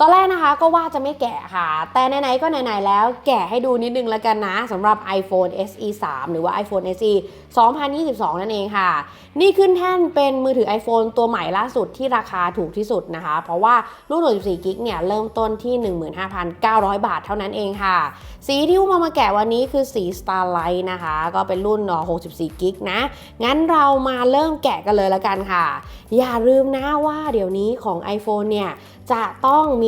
ตอนแรกนะคะก็ว่าจะไม่แกะค่ะ แต่ไหนๆก็ไหนๆแล้วแกะให้ดูนิดนึงแล้วกันนะสำหรับ iPhone SE 3 หรือว่า iPhone SE 2022 นั่นเองค่ะ นี่ขึ้นแท่นเป็นมือถือ iPhone ตัวใหม่ล่าสุดที่ราคาถูกที่สุดนะคะ เพราะว่ารุ่น64กิกเนี่ยเริ่มต้นที่ 15,900 บาทเท่านั้นเองค่ะ สีที่อุ้มามาแกะวันนี้คือสี Starlight นะคะ ก็เป็นรุ่นน64กิกนะ งั้นเรามาเริ่มแกะกันเลยละกันค่ะ อย่าลืมนะว่าเดี๋ยวนี้ของ iPhone เนี่ยจะต้องมี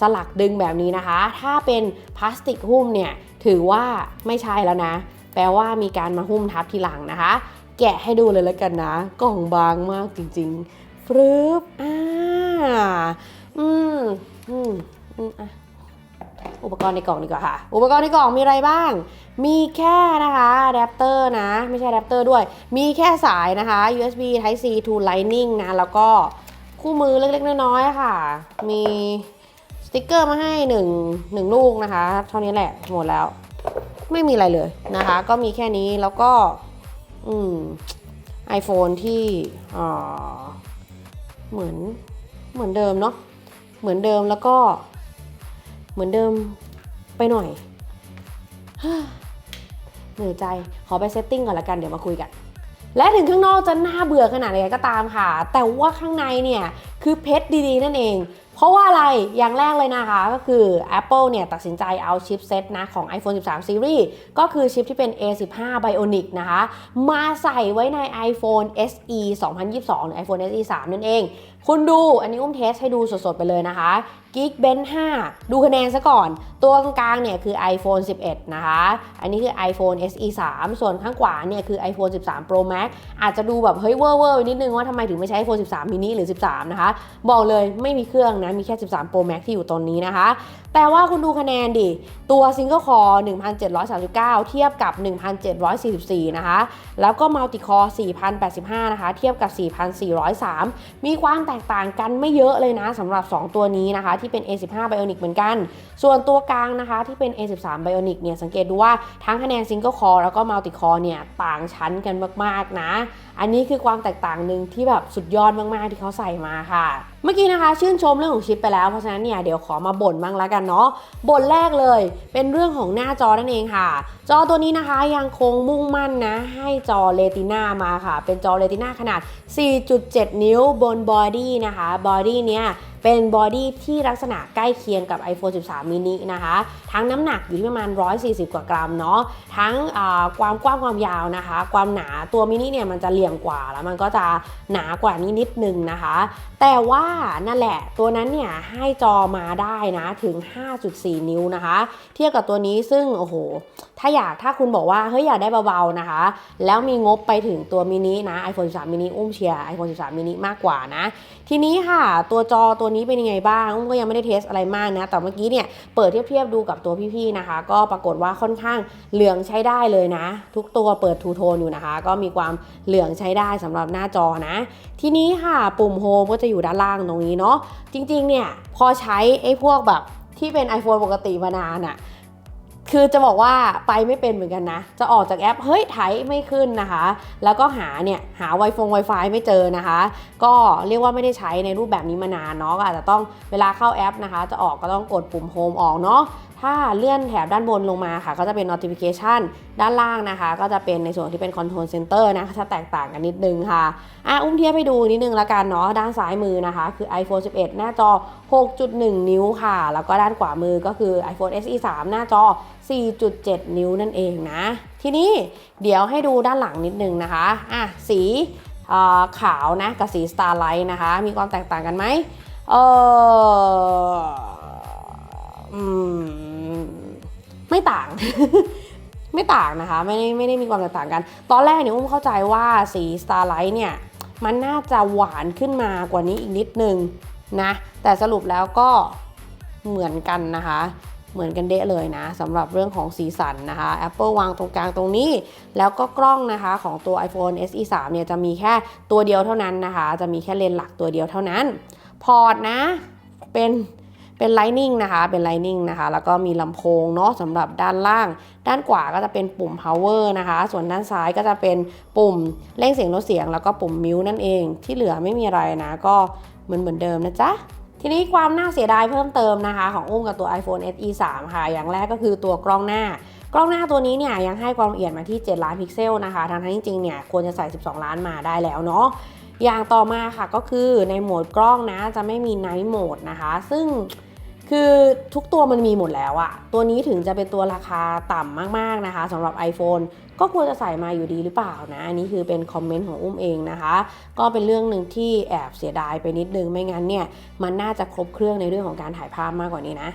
สลักดึงแบบนี้นะคะ ถ้าเป็นพลาสติกหุ้มเนี่ยถือว่าไม่ใช่แล้วนะ แปลว่ามีการมาหุ้มทับทีหลังนะคะ แกะให้ดูเลยแล้วกันนะ กล่องบางมากจริงๆฟรึบอ่าอืมอืมอืมอะอุปกรณ์ในกล่องดีกว่าค่ะ อุปกรณ์ในกล่องมีอะไรบ้าง มีแค่นะคะอะแดปเตอร์นะ ไม่ใช่อะแดปเตอร์ด้วย มีแค่สายนะคะ USB Type C to Lightning นะ แล้วก็คู่มือเล็กๆน้อยๆค่ะ มี ติกเกอร์มาให้1งหนึ่งลูกนะคะ เท่านี้แหละหมดแล้ว ไม่มีอะไรเลยนะคะ ก็มีแค่นี้แล้วก็อืม iPhone ที่เหมือนเหมือนเดิมเนาะเหมือนเดิมแล้วก็ เหมือนเดิมไปหน่อยเหนื่อยใจขอไปเซตติ้งก่อนละกันเดี๋ยวมาคุยกัน และถึงข้างนอกจะน่าเบื่อขนาดไหนก็ตามค่ะ แต่ว่าข้างในเนี่ย คือเพชรดีๆ นั่นเอง เพราะว่าอะไรอย่างแรกเลยนะคะก็คือ Apple เนี่ยตัดสินใจเอาชิปเซตนะของ iPhone 13 Series ก็คือชิปที่เป็น A15 Bionic นะคะ มาใส่ไว้ใน iPhone SE 2022 หรือ iPhone SE 3 นั่นเอง คุณดูอันนี้อุ้มเทสให้ดูสดๆ ไปเลยนะคะ Geekbench 5 ดูคะแนนซะก่อน ตัวกลางๆเนี่ยคือ iPhone 11 นะคะ อันนี้คือ iPhone SE 3 ส่วนข้างขวาเนี่ยคือ iPhone 13 Pro Max อาจจะดูแบบเฮ้ยเว่อร์เวอร์นิดนึงว่าทำไมถึงไม่ใช้ iPhone 13 mini หรือ 13 นะคะบอกเลยไม่มีเครื่องนะ มีแค่ 13 Pro Max ที่อยู่ตรงนี้นะคะ แต่ว่าคุณดูคะแนนดิ ตัว Single Core 1739 เทียบกับ 1744 นะคะ แล้วก็ Multi Core 4085 นะคะ เทียบกับ 4403 มีความแตกต่างกันไม่เยอะเลยนะสำหรับ 2 ตัวนี้นะคะ ที่เป็น A15 Bionic เหมือนกัน ส่วนตัวกลางนะคะที่เป็น A13 Bionic เนี่ยสังเกตดูว่าทั้งคะแนน Single Core แล้วก็ Multi Core เนี่ยต่างชั้นกันมากๆนะ อันนี้คือความแตกต่างหนึ่งที่แบบสุดยอดมากๆที่เขาใส่มาค่ะค่ะเมื่อกี้นะคะชื่นชมเรื่องของชิปไปแล้ว เพราะฉะนั้นเนี่ยเดี๋ยวขอมาบ่นบ้างแล้วกันเนาะบ่นแรกเลย เป็นเรื่องของหน้าจอนั่นเองค่ะ จอตัวนี้นะคะยังคงมุ่งมั่นนะ ให้จอเรติน่ามาค่ะ เป็นจอเรติน่าขนาด 4.7 นิ้วบนบอดี้นะคะบอดี้เนี่ยเป็นบอดี้ที่ลักษณะใกล้เคียงกับ iPhone 13 mini นะคะ ทั้งน้ำหนักอยู่ที่ประมาณ 140 กว่ากรัมเนาะ ทั้งความกว้างความยาวนะคะ ความหนาตัวมินิเนี่ยมันจะเหลี่ยมกว่าแล้วมันก็จะหนากว่านี้นิดนึงนะคะ แต่ว่านั่นแหละ ตัวนั้นเนี่ยให้จอมาได้นะถึง 5.4 นิ้วนะคะ เทียบกับตัวนี้ซึ่งโอ้โห ถ้าอยากถ้าคุณบอกว่าเฮ้ยอยากได้เบาๆนะคะ แล้วมีงบไปถึงตัวมินินะ iPhone 13 mini อุ้มเชียร์ iPhone 13 mini มากกว่านะ ทีนี้ค่ะ ตัวจอตัวนี้เป็นยังไงบ้างอุ้มก็ยังไม่ได้เทสอะไรมากนะ แต่เมื่อกี้เนี่ยเปิดเทียบๆดูกับตัวพี่ๆนะคะ ก็ปรากฏว่าค่อนข้างเหลืองใช้ได้เลยนะ ทุกตัวเปิดทูโทนอยู่นะคะ ก็มีความเหลืองใช้ได้สำหรับหน้าจอนะ ทีนี้ค่ะปุ่มโฮมก็จะอยู่ด้านล่างตรงนี้เนาะจริงๆเนี่ยพอใช้ไอ้พวกแบบที่เป็น iPhone ปกติมานานอะ คือจะบอกว่าไปไม่เป็นเหมือนกันนะ จะออกจากแอปเฮ้ยไถไม่ขึ้นนะคะ แล้วก็หาเนี่ยหา Wi-Fi Wi-Fi ไม่เจอนะคะ ก็เรียกว่าไม่ได้ใช้ในรูปแบบนี้มานานเนาะก็อาจจะต้องเวลาเข้าแอปนะคะ จะออกก็ต้องกดปุ่ม Home ออกเนาะถ้าเลื่อนแถบด้านบนลงมาค่ะ ก็จะเป็น notification ด้านล่างนะคะ ก็จะเป็นในส่วนที่เป็น control center นะคะจะแตกต่างกันนิดนึงค่ะอะอุ้มเทียบให้ดูนิดนึงละกันเนาะด้านซ้ายมือนะคะ คือ iPhone 11 หน้าจอ 6.1 นิ้วค่ะ แล้วก็ด้านขวามือก็คือ iPhone SE 3 หน้าจอ4.7 นิ้วนั่นเองนะ ทีนี้เดี๋ยวให้ดูด้านหลังนิดนึงนะคะอะสีขาวนะกับสี Starlight นะคะ มีความแตกต่างกันไหมเออมไม่ต่าง ไม่ต่างนะคะ ไม่ได้ไม่ได้มีความแตกต่างกัน ตอนแรกเนี่ยอุ้มเข้าใจว่าสี Starlight เนี่ย มันน่าจะหวานขึ้นมากว่านี้อีกนิดนึงนะ แต่สรุปแล้วก็เหมือนกันนะคะ เหมือนกันเดะเลยนะสำหรับเรื่องของสีสันนะคะ Apple วางตรงกลางตรงนี้ แล้วก็กล้องนะคะของตัว iPhone SE 3เนี่ยจะมีแค่ตัวเดียวเท่านั้นนะคะ จะมีแค่เลนส์หลักตัวเดียวเท่านั้น พอร์ตนะเป็นเป็น Lightning นะคะ เป็น Lightning นะคะ แล้วก็มีลำโพงเนาะสำหรับด้านล่าง ด้านขวาก็จะเป็นปุ่ม power นะคะ ส่วนด้านซ้ายก็จะเป็นปุ่มเร่งเสียงลดเสียง แล้วก็ปุ่มมิวนั่นเอง ที่เหลือไม่มีอะไรนะ ก็เหมือนเหมือนเดิมนะจ๊ะ ทีนี้ความน่าเสียดายเพิ่มเติมนะคะของอุ้มกับตัว iPhone SE 3 ค่ะ อย่างแรกก็คือตัวกล้องหน้ากล้องหน้าตัวนี้เนี่ยยังให้ความละเอียดมาที่ 7 ล้านพิกเซลนะคะทั้งที่จริงๆเนี่ยควรจะใส่ 12 ล้านมาได้แล้วเนาะอย่างต่อมาค่ะก็คือในโหมดกล้องนะจะไม่มี Night Mode นะคะ ซึ่ง คือทุกตัวมันมีหมดแล้วอะตัวนี้ถึงจะเป็นตัวราคาต่ำมากๆนะคะสำหรับ iPhone ก็ควรจะใส่มาอยู่ดีหรือเปล่านะ อันนี้คือเป็นคอมเมนต์ของอุ้มเองนะคะ ก็เป็นเรื่องหนึ่งที่แอบเสียดายไปนิดนึง ไม่งั้นเนี่ย มันน่าจะครบเครื่องในเรื่องของการถ่ายภาพมากกว่านี้นะ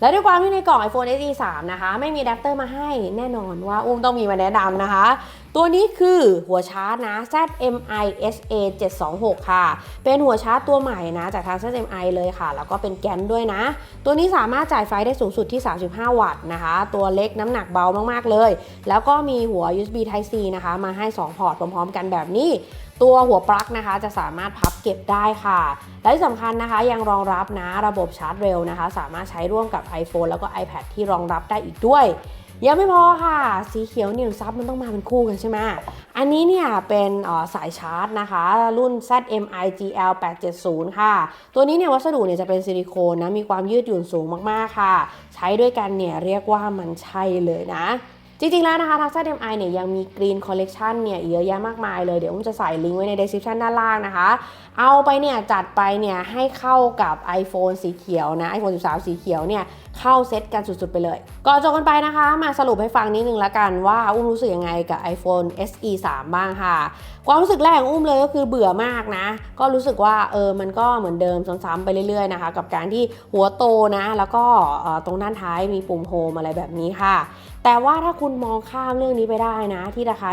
และด้วยความที่ในกล่อง iPhone SE 3 นะคะ ไม่มีอะแดปเตอร์มาให้แน่นอนว่าอุ้มต้องมีมาแนะนำนะคะ ตัวนี้คือหัวชาร์จนะ ZMI SA 726 ค่ะ เป็นหัวชาร์จตัวใหม่นะจากทาง ZMI เลยค่ะ แล้วก็เป็นแกนด้วยนะ ตัวนี้สามารถจ่ายไฟได้สูงสุดที่ 35 วัตต์นะคะ ตัวเล็กน้ำหนักเบามากๆเลย แล้วก็มีหัว USB Type C นะคะ มาให้ 2 พอร์ตพร้อมๆ กันแบบนี้ตัวหัวปลั๊กนะคะจะสามารถพับเก็บได้ค่ะ และที่สำคัญนะคะยังรองรับนะระบบชาร์จเร็วนะคะ สามารถใช้ร่วมกับ iPhone แล้วก็ iPad ที่รองรับได้อีกด้วย ยังไม่พอค่ะ สีเขียวเนี่ยซับมันต้องมาเป็นคู่กันใช่ไหมอันนี้เนี่ยเป็นสายชาร์จนะคะ รุ่น ZMI GL 870 ค่ะ ตัวนี้เนี่ยวัสดุเนี่ยจะเป็นซิลิโคนนะ มีความยืดหยุ่นสูงมากๆค่ะ ใช้ด้วยกันเนี่ยเรียกว่ามันใช่เลยนะ จริงๆ แล้วนะคะทาง ZMI เนี่ยยังมี Green Collection เนี่ยเยอะแยะมากมายเลย เดี๋ยวผมจะใส่ลิงก์ไว้ใน description ด้านล่างนะคะ เอาไปเนี่ยจัดไปเนี่ยให้เข้ากับ iPhone สีเขียวนะ iPhone 13 สีเขียวเนี่ยเข้าเซตกันสุดๆ ไปเลย ก่อนจบกันไปนะคะ มาสรุปให้ฟังนิดนึงละกันว่าอุ้มรู้สึกยังไงกับ iPhone SE 3 บ้างค่ะ ความรู้สึกแรกของอุ้มเลยก็คือเบื่อมากนะ ก็รู้สึกว่าเออมันก็เหมือนเดิมซ้ำๆไปเรื่อยๆนะคะกับการที่หัวโตนะ แล้วก็ตรงด้านท้ายมีปุ่มโฮมอะไรแบบนี้ค่ะ แต่ว่าถ้าคุณมองข้ามเรื่องนี้ไปได้นะ ที่ราคา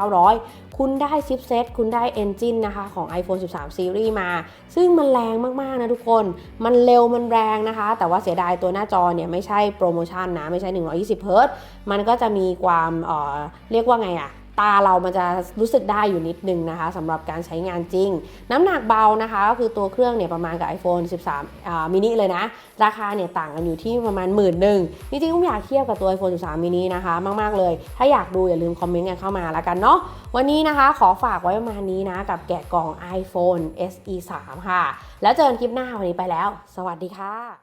15,900 คุณได้ชิปเซ็ตคุณได้เอนจินนะคะของ iPhone 13 Series มา ซึ่งมันแรงมากๆนะทุกคน มันเร็วมันแรงนะคะ แต่ว่าเสียดายตัวหน้าจอเนี่ยไม่ใช่โปรโมชั่นนะ ไม่ใช่ 120 h z มันก็จะมีความเอ่อเรียกว่าไงอะ ตาเรามันจะรู้สึกได้อยู่นิดนึงนะคะสำหรับการใช้งานจริง น้ำหนักเบานะคะก็คือตัวเครื่องเนี่ยประมาณกับ iPhone 13อ่า mini เลยนะ ราคาเนี่ยต่างกันอยู่ที่ประมาณหมื่นหนึ่งจริงๆผมอยากเทียบกับตัว iPhone 13 mini นะคะมากๆเลย ถ้าอยากดูอย่าลืมคอมเมนต์กันเข้ามาแล้วกันเนาะวันนี้นะคะขอฝากไว้ประมาณนี้นะ กับแกะกล่อง iPhone SE 3ค่ะ แล้วเจอกันคลิปหน้าวันนี้ไปแล้ว สวัสดีค่ะ